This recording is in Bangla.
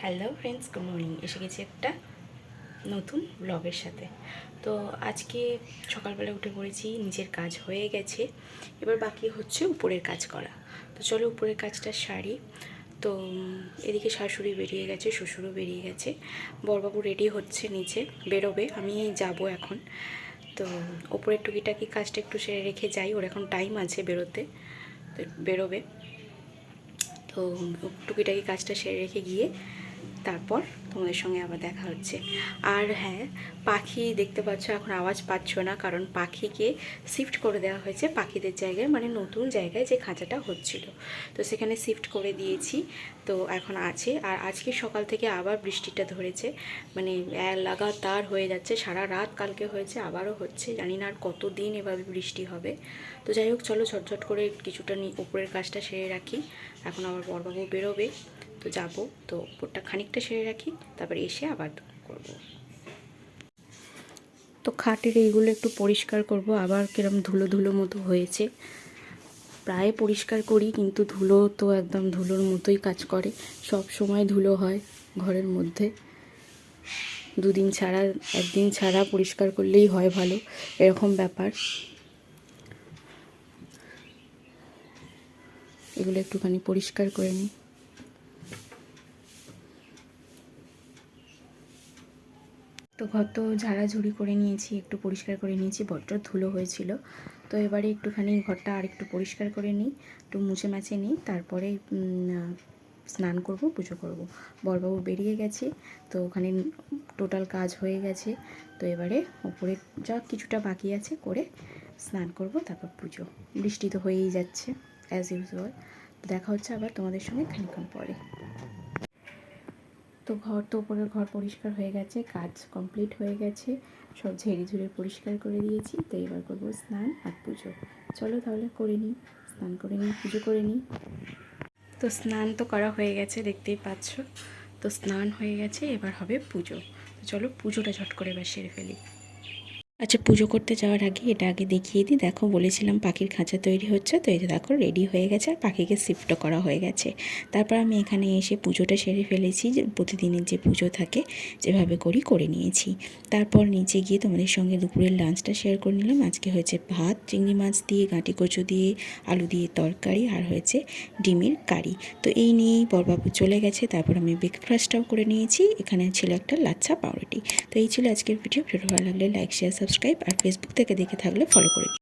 হ্যালো ফ্রেন্ডস গুড মর্নিং এসে গেছি একটা নতুন ব্লগের সাথে। তো আজকে সকালবেলা উঠে পড়েছি, নিজের কাজ হয়ে গেছে। এবার বাকি হচ্ছে উপরের কাজ করা। তো চলো উপরের কাজটা সারি। তো এদিকে শাশুড়ি বেরিয়ে গেছে, শ্বশুরও বেরিয়ে গেছে। বরবাবু রেডি হচ্ছে নিচে, বেরোবে। আমি যাব এখন। তো ওপরের টুকিটাকি কাজটা একটু সেরে রেখে যাই? ওর এখন টাইম আছে বেরোতে। তো বেরোবে। তো টুকিটাকি কাজটা সেরে রেখে গিয়ে তারপর তোমাদের সঙ্গে আবার দেখা হচ্ছে। আর হ্যাঁ পাখি দেখতে পাচ্ছ, এখন আওয়াজ পাচ্ছ না, কারণ পাখিকে শিফট করে দেওয়া হয়েছে পাখিদের জায়গায় মানে নতুন জায়গায় যে খাঁচাটা হচ্ছিল। তো সেখানে শিফট করে দিয়েছি, তো এখন আছে। আর আজকে সকাল থেকে আবার বৃষ্টিটা ধরেছে মানে লাগাতার হয়ে যাচ্ছে, সারা রাত কালকে হয়েছে, আবারও হচ্ছে, জানি না আর কতদিন এভাবে বৃষ্টি হবে। তো যাই হোক, চলো ঝটঝট করে কিছুটা উপরের কাজটা সেরে রাখি। এখন আবার বড়বাবু বেরোবে। তো যাব, তো উপরটা খানিকটা সেরে রাখি, তারপর এসে আবার করব। তো খাটের এইগুলো একটু পরিষ্কার করব, আবার কিরম ধুলো ধুলো মতো হয়েছে। প্রায় পরিষ্কার করি, কিন্তু ধুলো তো একদম ধুলোর মতোই কাজ করে। সব সময় ধুলো হয় ঘরের মধ্যে। দুদিন ছাড়া, একদিন ছাড়া পরিষ্কার করলেই হয় ভালো, এরকম ব্যাপার। এগুলো একটুখানি পরিষ্কার করে নিই। তো ঘর তো ঝাড়াঝুড়ি করে নিয়েছি, একটু পরিষ্কার করে নিয়েছি, বড্ড ধুলো হয়েছিল। তো এবারে একটুখানি ঘরটা আর একটু পরিষ্কার করে নিই, একটু মুছে মাছে নিই, তারপরে স্নান করব, পুজো করব। বরবাবু বেরিয়ে গেছে, তো ওখানে টোটাল কাজ হয়ে গেছে। তো এবারে ওপরে যা কিছুটা বাকি আছে করে স্নান করব, তারপর পুজো। বৃষ্টি তো হয়েই যাচ্ছে অ্যাজ ইউজুয়াল দেখা হচ্ছে আবার তোমাদের সঙ্গে খানিক্ষণ পরে। তো ঘর তো উপরের ঘর পরিষ্কার হয়ে গেছে, কাজ কমপ্লিট হয়ে গেছে, সব ঝেড়ে ঝুড়ে পরিষ্কার করে দিয়েছি, তো এবার করব স্নান আর পুজো। চলো তাহলে করে নিই, স্নান করে নিই, পুজো করে নিই। তো স্নান তো করা হয়ে গেছে, দেখতেই পাচ্ছ। তো স্নান হয়ে গেছে, এবার হবে পুজো। তো চলো পুজোটা ঝট করে এবার সেরে ফেলি। আচ্ছা পুজো করতে যাওয়ার আগে এটা আগে দেখিয়ে দিই। দেখো, বলেছিলাম পাখির খাঁচা তৈরি হচ্ছে, তো এটা দেখো রেডি হয়ে গেছে আর পাখিকে শিফটও করা হয়ে গেছে। তারপর আমি এখানে এসে পুজোটা সেরে ফেলেছি, যে প্রতিদিনের যে পুজো থাকে, যেভাবে করি, করে নিয়েছি। তারপর নিচে গিয়ে তোমাদের সঙ্গে দুপুরের লাঞ্চটা শেয়ার করে নিলাম। আজকে হয়েছে ভাত, চিংড়ি মাছ দিয়ে, গাঁটি কচু দিয়ে, আলু দিয়ে তরকারি আর হয়েছে ডিমের কারি। তো এই নিয়েই বরবাবু চলে গেছে, তারপর আমি ব্রেকফাস্টটাও করে নিয়েছি। এখানে ছিল একটা লাচ্ছা পাউরুটি। তো এই ছিল আজকের ভিডিও ভিডিও ভালো লাগলে লাইক শেয়ার সাবস্ক্রাইব আর ফেসবুক থেকে দেখে থাকলে ফলো করে